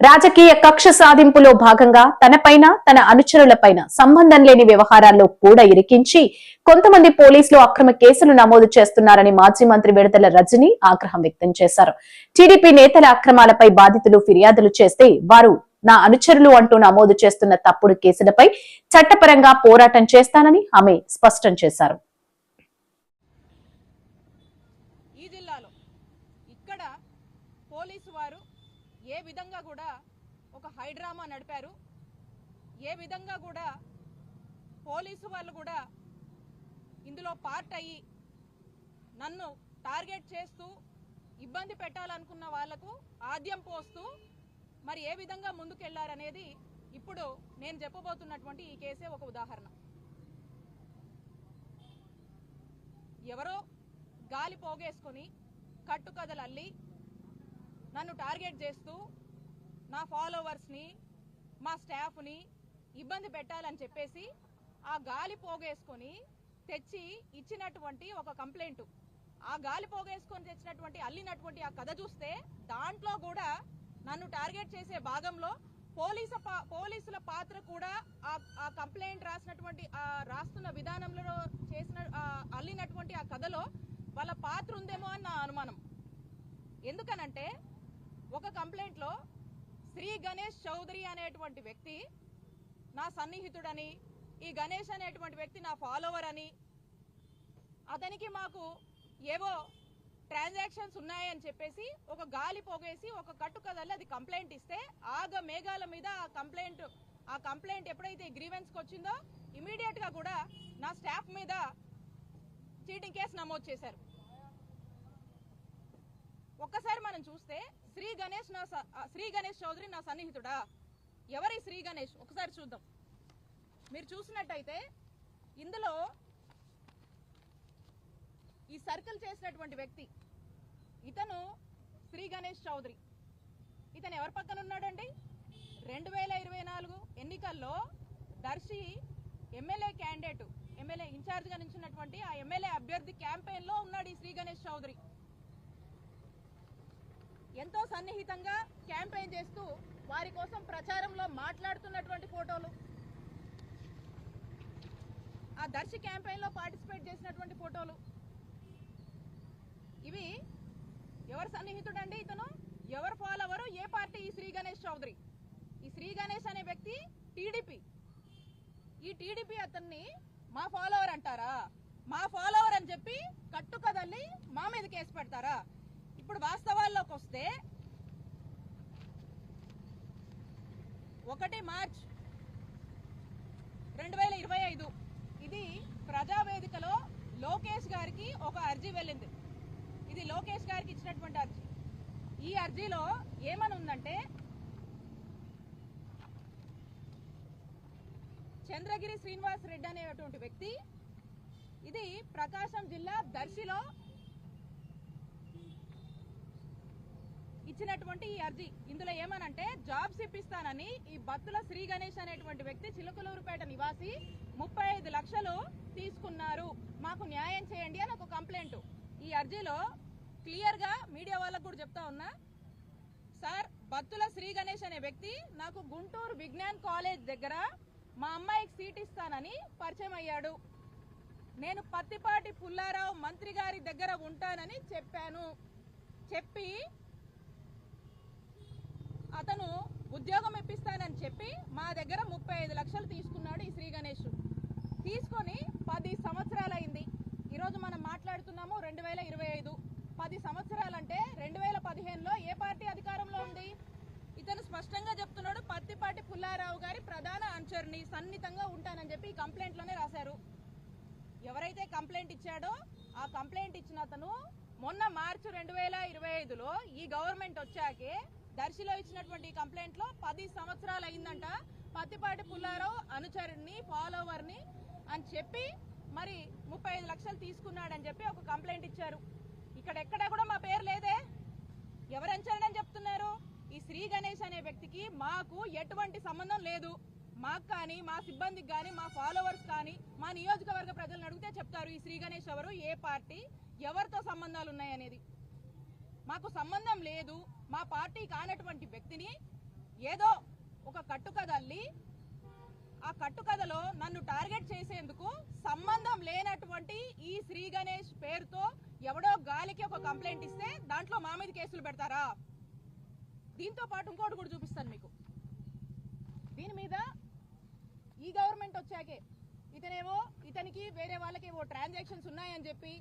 రాజకీయ కక్ష సాధింపులో భాగంగా తనపైన తన అనుచరులపైన సంబంధం లేని వ్యవహారాల్లో కూడా ఇరికించి కొంతమంది పోలీసులు అక్రమ కేసులు నమోదు చేస్తున్నారని మాజీ మంత్రి విడతల రజని ఆగ్రహం వ్యక్తం చేశారు. టీడీపీ నేతల అక్రమాలపై బాధితులు ఫిర్యాదులు చేస్తే వారు నా అనుచరులు అంటూ నమోదు చేస్తున్న తప్పుడు కేసులపై చట్టపరంగా పోరాటం చేస్తానని ఆమె స్పష్టం చేశారు ఈ జిల్లాలో ఇక్కడ పోలీసు వారు ఏ విధంగా కూడా ఒక నడిపారు. ఏ విధంగా కూడా పోలీసు వాళ్ళు కూడా ఇందులో పార్ట్ అయ్యి నన్ను టార్గెట్ చేస్తూ ఇబ్బంది పెట్టాలనుకున్న వాళ్ళకు ఆద్యం పోస్తూ మరి ఏ విధంగా ముందుకెళ్ళారనేది ఇప్పుడు నేను చెప్పబోతున్నటువంటి ఈ కేసే ఒక ఉదాహరణ. ఎవరో గాలి పోగేసుకొని కట్టుకథలు అల్లి నన్ను టార్గెట్ చేస్తూ నా ఫాలోవర్స్ని మా స్టాఫ్ని ఇబ్బంది పెట్టాలని చెప్పేసి ఆ గాలి పోగేసుకొని తెచ్చి ఇచ్చినటువంటి ఒక కంప్లైంట్. ఆ గాలి పోగేసుకొని తెచ్చినటువంటి అల్లినటువంటి ఆ కథ చూస్తే దాంట్లో కూడా నన్ను టార్గెట్ చేసే భాగంలో పోలీసు పా- పోలీసుల పాత్ర కూడా ఆ కంప్లైంట్ రాసినటువంటి ఆ రాస్తున్న విధానంలో చేసిన అల్లినటువంటి ఆ కథలో వాళ్ళ పాత్ర ఉందేమో అని నా అనుమానం. ఎందుకనంటే ఒక కంప్లైంట్లో శ్రీ గణేష్ చౌదరి అనేటువంటి వ్యక్తి నా సన్నిహితుడని ఈ గణేష్ అనేటువంటి వ్యక్తి నా ఫాలోవర్ అని అతనికి మాకు ఏవో ట్రాన్సాక్షన్స్ ఉన్నాయని చెప్పేసి ఒక గాలి పోగేసి ఒక కట్టు కదల్లి అది కంప్లైంట్ ఇస్తే ఆగ మేఘాల మీద ఆ కంప్లైంట్ ఆ కంప్లైంట్ ఎప్పుడైతే గ్రీవెన్స్కి వచ్చిందో ఇమీడియట్గా కూడా నా స్టాఫ్ మీద చీటింగ్ కేసు నమోదు చేశారు. ఒక్కసారి చూస్తే శ్రీ గణేష్ నా స- శ్రీ గణేష్ చౌదరి నా సన్నిహితుడా? ఎవరి శ్రీ గణేష్? ఒకసారి చూద్దాం. మీరు చూసినట్టయితే ఇందులో ఈ సర్కిల్ చేసినటువంటి వ్యక్తి ఇతను శ్రీ గణేష్ చౌదరి. ఇతను ఎవరి పక్కన ఉన్నాడండి? రెండు వేల ఇరవై నాలుగు ఎన్నికల్లో దర్శి ఎమ్మెల్యే క్యాండిడేట్ ఎమ్మెల్యే ఇన్ఛార్జ్గా నిలిచినటువంటి ఆ ఎమ్మెల్యే అభ్యర్థి క్యాంపెయిన్లో ఉన్నాడు ఈ శ్రీ గణేష్ చౌదరి. ఎంతో సన్నిహితంగా క్యాంపెయిన్ చేస్తూ వారి కోసం ప్రచారంలో మాట్లాడుతున్నటువంటి ఫోటోలు. ఆ దర్శి క్యాంపెయిన్లో పార్టిసిపేట్ చేసినటువంటి ఫోటోలు. ఇవి ఎవరు సన్నిహితుడండి ఇతను? ఎవరు ఫాలోవరు? ఏ పార్టీ? ఈ శ్రీ గణేష్ చౌదరి. ఈ శ్రీ గణేష్ అనే వ్యక్తి టీడీపీ. ఈ టీడీపీ అతన్ని మా ఫాలోవర్ అంటారా? మా ఫాలోవర్ అని చెప్పి కట్టు కదల్లి మా మీద కేసు పెడతారా ఇప్పుడు వస్తే ఒకటి మార్చ్ రెండు వేల ఇరవై ఐదు. ఇది ప్రజావేదికలో లోకేష్ గారికి ఒక అర్జీ వెళ్ళింది. ఇది లోకేష్ గారికి ఇచ్చినటువంటి అర్జీ. ఈ అర్జీలో ఏమని ఉందంటే చంద్రగిరి శ్రీనివాస్ రెడ్డి అనేటువంటి వ్యక్తి ఇది ప్రకాశం జిల్లా దర్శిలో ఇచ్చినటువంటి ఈ అర్జీ. ఇందులో ఏమనంటే జాబ్స్ ఇప్పిస్తానని ఈ బత్తుల శ్రీ గణేష్ అనేటువంటి వ్యక్తి చిలుకలూరుపేట నివాసి ముప్పై ఐదు లక్షలు తీసుకున్నారు. మాకు న్యాయం చేయండి అని ఒక కంప్లైంట్. ఈ అర్జీలో క్లియర్గా మీడియా వాళ్ళకు కూడా చెప్తా ఉన్నా సార్ బత్తుల శ్రీ గణేష్ అనే వ్యక్తి నాకు గుంటూరు విజ్ఞాన్ కాలేజ్ దగ్గర మా అమ్మాయికి సీట్ ఇస్తానని పరిచయం అయ్యాడు. నేను పత్తిపాటి పుల్లారావు మంత్రి గారి దగ్గర ఉంటానని చెప్పాను. చెప్పి అతను ఉద్యోగం ఇప్పిస్తానని చెప్పి మా దగ్గర ముప్పై ఐదు లక్షలు తీసుకున్నాడు ఈ శ్రీ గణేష్ తీసుకొని పది సంవత్సరాలైంది. ఈరోజు మనం మాట్లాడుతున్నాము రెండు వేల ఇరవై ఐదు. పది సంవత్సరాలంటే రెండు వేల పదిహేనులో ఏ పార్టీ అధికారంలో ఉంది? ఇతను స్పష్టంగా చెప్తున్నాడు పత్తిపాటి పుల్లారావు గారి ప్రధాన అనుచరుని సన్నిహితంగా ఉంటానని చెప్పి ఈ కంప్లైంట్లోనే రాశారు. ఎవరైతే కంప్లైంట్ ఇచ్చాడో ఆ కంప్లైంట్ ఇచ్చిన అతను మొన్న మార్చి రెండు వేల ఇరవై ఐదులో ఈ గవర్నమెంట్ వచ్చాకే దర్శిలో ఇచ్చినటువంటి కంప్లైంట్లో కంప్లైంట్లో పది సంవత్సరాలు అయిందంట. పత్తిపాటి పుల్లారావు అనుచరుణ్ణి ఫాలోవర్ని అని చెప్పి మరి ముప్పై ఐదు లక్షలు తీసుకున్నాడని చెప్పి ఒక కంప్లైంట్ ఇచ్చారు. ఇక్కడ ఎక్కడా కూడా మా పేరు లేదే. ఎవరు అనుచరుడని చెప్తున్నారు? ఈ శ్రీ గణేష్ అనే వ్యక్తికి మాకు ఎటువంటి సంబంధం లేదు. మాకు కానీ మా సిబ్బందికి కానీ మా ఫాలోవర్స్ కానీ మా నియోజకవర్గ ప్రజలను అడిగితే చెప్తారు ఈ శ్రీ గణేష్ ఎవరు ఏ పార్టీ ఎవరితో సంబంధాలు ఉన్నాయనేది మాకు సంబంధం లేదు. మా పార్టీ కానటువంటి వ్యక్తిని ఏదో ఒక కట్టుకదల్లి ఆ కట్టుకథలో నన్ను టార్గెట్ చేసేందుకు సంబంధం లేనటువంటి ఈ శ్రీ గణేష్ పేరుతో ఎవడో గాలికి ఒక కంప్లైంట్ ఇస్తే దాంట్లో మా మీద కేసులు పెడతారా? దీంతో పాటు ఇంకోటి కూడా చూపిస్తాను మీకు. దీని మీద ఈ గవర్నమెంట్ వచ్చాకే ఇతనేమో ఇతనికి వేరే వాళ్ళకి ఏవో ట్రాన్సాక్షన్స్ ఉన్నాయని చెప్పి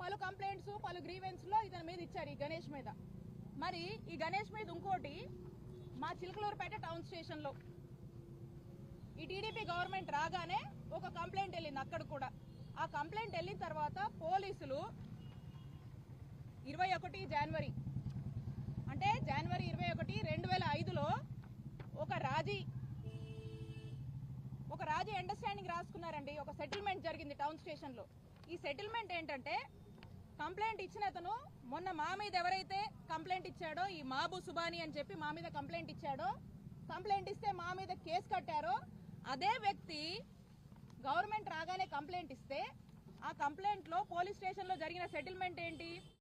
పలు కంప్లైంట్స్ పలు గ్రీవెన్స్లో ఇతని మీద ఇచ్చారు ఈ గణేష్ మీద. మరి ఈ గణేష్ మీద ఇంకోటి మా చిలకలూరుపేట టౌన్ స్టేషన్లో. ఈ టీడీపీ గవర్నమెంట్ రాగానే ఒక కంప్లైంట్ వెళ్ళింది అక్కడ కూడా. ఆ కంప్లైంట్ వెళ్ళిన తర్వాత పోలీసులు ఇరవై ఒకటి జనవరి అంటే జనవరి ఇరవై ఒకటి రెండు వేల ఐదులో ఒక రాజీ ఒక రాజీ అండర్స్టాండింగ్ రాసుకున్నారండి. ఒక సెటిల్మెంట్ జరిగింది టౌన్ స్టేషన్లో. ఈ సెటిల్మెంట్ ఏంటంటే కంప్లైంట్ ఇచ్చిన అతను మొన్న మా మీద ఎవరైతే కంప్లైంట్ ఇచ్చాడో ఈ మాబు సుబాని అని చెప్పి మా మీద కంప్లైంట్ ఇచ్చాడో కంప్లైంట్ ఇస్తే మా మీద కేసు కట్టారో అదే వ్యక్తి గవర్నమెంట్ రాగానే కంప్లైంట్ ఇస్తే ఆ కంప్లైంట్లో పోలీస్ స్టేషన్లో జరిగిన సెటిల్మెంట్ ఏంటి?